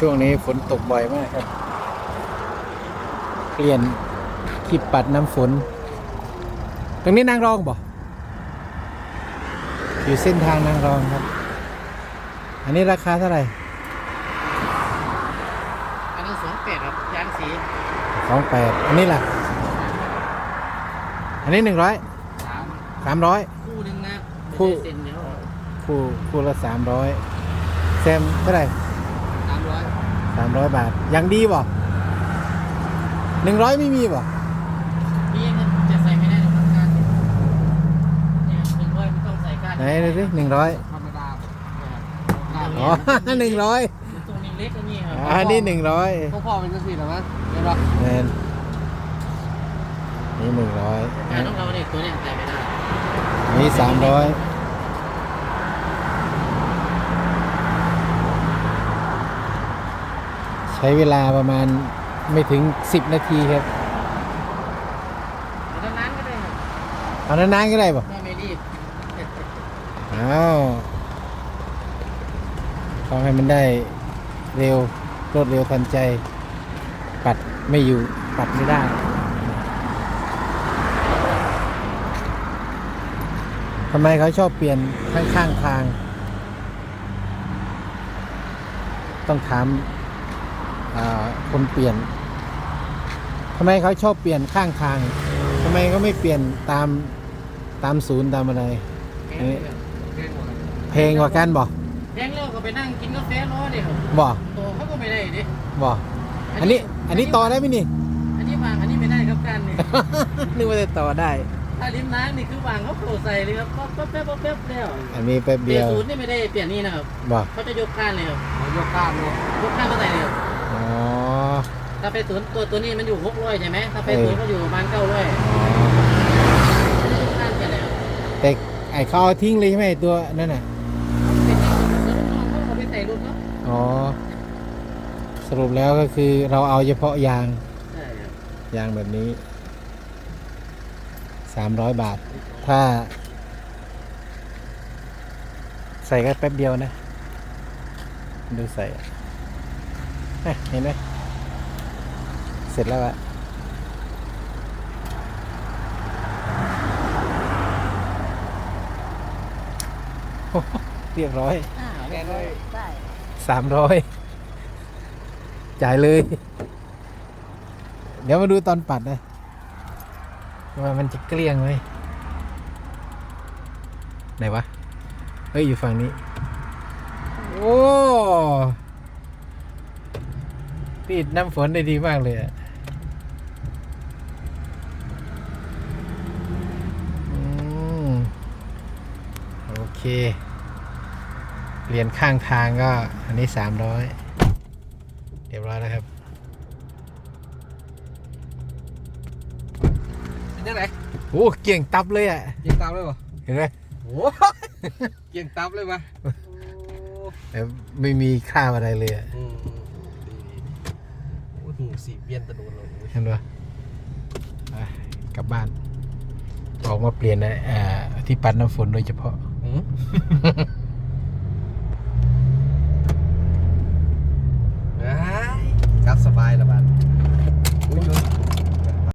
ช่วงนี้ฝนตกบ่อยมากครับ เปลี่ยนขีดปัดน้ำฝน ตรงนี้นางรองบ่อยู่เส้นทางนางรองครับ อันนี้ราคาเท่าไหร่อันนั้นสองแปดครับยางสีสองแปดอันนี้ล่ะ อันนี้หนึ่งร้อยสามสามร้อย คู่หนึ่งนะคู่ ไม่ใช่เซ็นเดียวคู่คู่ละสามร้อยแซมเท่าไหร่สามร้อยสามร้อยบาทยังดีบ่หนึ่งร้อยไม่มีบ่พี่ยังจะใส่ไม่ได้หรอกครับการเนี่ยหนึ่งร้อยไม่ต้องใส่ก้านไหนดูสิหนึ่งร้อยธรรมดาอ๋อหนึ่งร้อยมันตรงนี้เล็กอันนี้ครับอันนี้หนึ่งร้อยพ่อพ่อเป็นกระสีหรอมั้งเห็นปะเนนนี่หนึ่งร้อยแต่ต้องเราเนี่ยตัวเนี้ใส่ไม่ได้นี่สามร้อย ใช้เวลาประมาณไม่ถึงสิบนาทีครับแต่ถ้านั้นก็ได้ครับเอานานๆก็ได้ป่ะถ้าไม่รีบอ้าวต้องให้มันได้เร็วรวดเร็วทันใจ ปัดไม่อยู่ปัดไม่ได้ ทำไมเขาชอบเปลี่ยนข้างข้างๆทาง ต้องถามอ่า คนเปลี่ยนทำไมเขาชอบเปลี่ยนข้างทางทำไมเขาไม่เปลี่ยนตามตามศูนย์ตามอะไรแพงเลยครับแพงกว่ากันเพลงกว่ากันบ่แพงแล้วก็ไปนั่งกินกาแฟร้อนเลยครับบ่ตัวเขาก็ไม่ได้ดิบ่อันนี้อันนี้ต่อได้ไหมนี่ อันนี้วางอันนี้ไม่ได้ครับการนี่นึกว่าจะต่อได้ถ้าริมน้ำนี่คือวางเขาโผล่ใส่เลยครับป๊บแป๊บแป๊บแป๊บแล้วอันนี้แป๊บเปลี่เดียนยวศูนย์นี่ไม่ได้เปลี่ยนนี่นะครับบ่เขาจะยกข้านเลยครับยกข้านเลยยกข้านมาใส่เลยครับอ๋อถ้า ไปศูนย์ตัวตัวนี้มันอยู่หกร้อยใช่ไหมถ้าไปเออศูนย์ก็อยู่ประมาณเก้าร้อยอ๋อยกข้านเปลี่ยนเลยครับแต่ไอ้เขาเอาทิ้งเลยใช่ไหมไอ้ตัวนั่นน่ะเป็นอย่างนี้แล้วน้องเขาเอาไปใส่รถเนาะอ๋อ สรุปแล้วก็คือเราเอาเฉพาะยาง ใช่ครับยางแบบนี้สามร้อยบาท ถ้า ใส่ก็แป๊บเดียวนะ ดูใส่อะอะเห็นไหม เสร็จแล้วอะโอ้โหเรียบร้อยอ่าแกเลยได้สามร้อยจ่ายเลย เดี๋ยวมาดูตอนปัดนะ ว่ามันจะเกลี้ยงไหมไหนวะ เฮ้ย อยู่ฝั่งนี้ โอ้ปิดน้ำฝนได้ดีมากเลยอะอืมโอ เคเรียนข้างทางก็อันนี้สามร้อยเรียบร้อยแล้วครับเป็นยังไงโอ้เกี่ยงตับเลยอะเกียงตับเลยป่ะเห็นไหมโอ้เกียงตับเลยป่ะแต่ไม่มีค่าอะไรเลยอะอืมดีโอ้โหสีเปลี่ยนตะโดนเลยเห็นปะไปกลับบ้าน ออกมาเปลี่ยนนะอ่าที่ปัดน้ำฝนโดยเฉพาะ ครับสบายละบ้าน